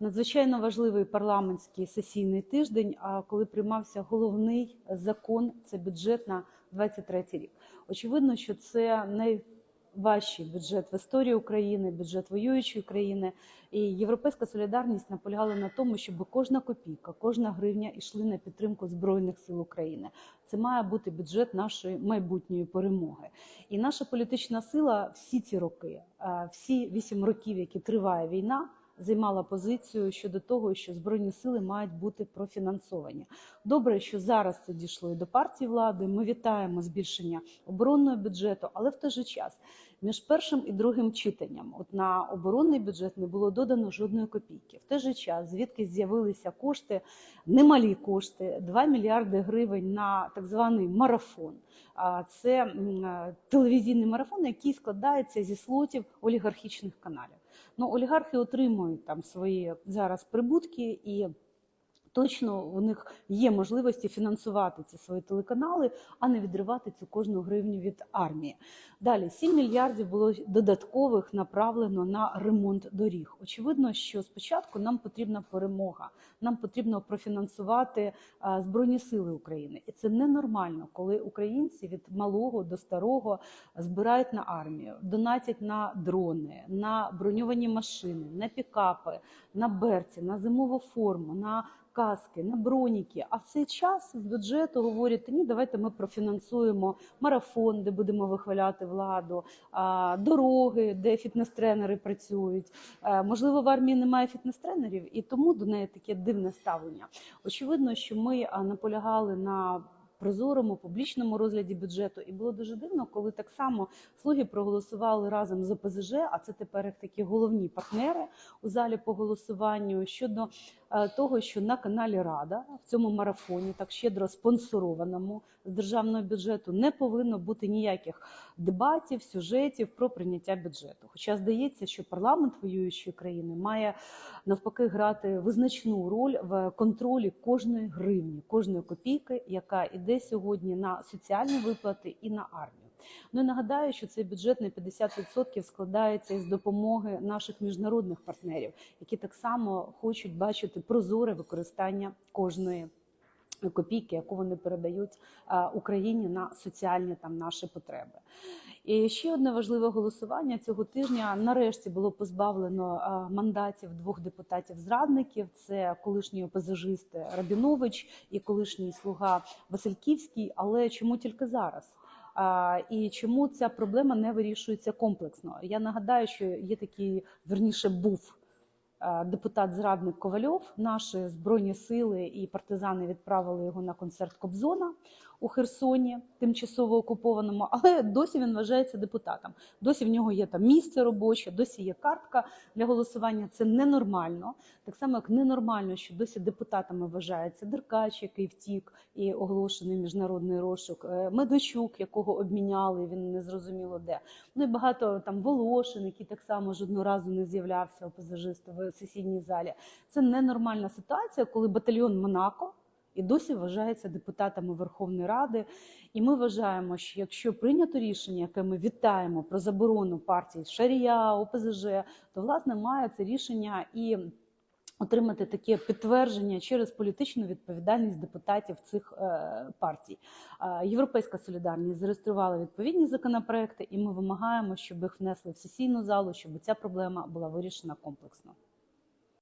надзвичайно важливий парламентський сесійний тиждень, коли приймався головний закон, це бюджет на 23 рік. Очевидно, що це найважчий бюджет в історії України, бюджет воюючої країни. І Європейська солідарність наполягала на тому, щоб кожна копійка, кожна гривня йшли на підтримку збройних сил України. Це має бути бюджет нашої майбутньої перемоги. І наша політична сила всі ці роки, всі вісім років, які триває війна, займала позицію щодо того, що збройні сили мають бути профінансовані. Добре, що зараз це дійшло і до партії влади. Ми вітаємо збільшення оборонного бюджету, але в той же час між першим і другим читанням, от на оборонний бюджет не було додано жодної копійки. В той же час звідки з'явилися кошти, немалі кошти, 2 мільярди гривень на так званий марафон. Це телевізійний марафон, який складається зі слотів олігархічних каналів. Ну, олігархи отримують там свої зараз прибутки і. Точно у них є можливості фінансувати ці свої телеканали, а не відривати цю кожну гривню від армії. Далі 7 мільярдів було додаткових направлено на ремонт доріг. Очевидно, що спочатку нам потрібна перемога. Нам потрібно профінансувати а, збройні сили України, і це ненормально, коли українці від малого до старого збирають на армію, донатять на дрони, на броньовані машини, на пікапи, на берці, на зимову форму. на каски, на броніки. А в цей час з бюджету говорять: ні, давайте ми профінансуємо марафон, де будемо вихваляти владу, дороги, де фітнес-тренери працюють. Е, Можливо, в армії немає фітнес-тренерів, і тому до неї таке дивне ставлення. Очевидно, що ми наполягали на. Прозорому публічному розгляді бюджету, і було дуже дивно, коли так само слуги проголосували разом з ОПЗЖ, а це тепер їх такі головні партнери у залі по голосуванню щодо того, що на каналі Рада в цьому марафоні, так щедро спонсорованому з державного бюджету, не повинно бути ніяких дебатів, сюжетів про прийняття бюджету. Хоча здається, що парламент воюючої країни має навпаки грати визначну роль в контролі кожної гривні, кожної копійки, яка йде сьогодні на соціальні виплати і на армію. Ну і нагадаю, що цей бюджет на 50% складається із допомоги наших міжнародних партнерів, які так само хочуть бачити прозоре використання кожної копійки, яку вони передають Україні на соціальні там наші потреби. І ще одне важливе голосування цього тижня. Нарешті було позбавлено мандатів двох депутатів-зрадників: це колишній ОПЗЖист Рабінович і колишній слуга Васильківський. Але чому тільки зараз? І чому ця проблема не вирішується комплексно? Я нагадаю, що є такий верніше був депутат-зрадник Ковальов. Наші збройні сили і партизани відправили його на концерт Кобзона у Херсоні, тимчасово окупованому, але досі він вважається депутатом. Досі в нього є там місце робоче, досі є картка для голосування. Це ненормально. Так само, як ненормально, що досі депутатами вважається Деркач, який втік і оголошений міжнародний розшук, е, Медведчук, якого обміняли, він не зрозуміло де. Ну і багато там Волошин, який так само жодного разу не з'являвся опозажист в сесійній залі. Це ненормальна ситуація, коли батальйон Монако і досі вважається депутатами Верховної Ради. І ми вважаємо, що якщо прийнято рішення, яке ми вітаємо про заборону партій Шарія, ОПЗЖ, то власне має це рішення і отримати таке підтвердження через політичну відповідальність депутатів цих е, партій. Європейська солідарність зареєструвала відповідні законопроекти, і ми вимагаємо, щоб їх внесли в сесійну залу, щоб ця проблема була вирішена комплексно.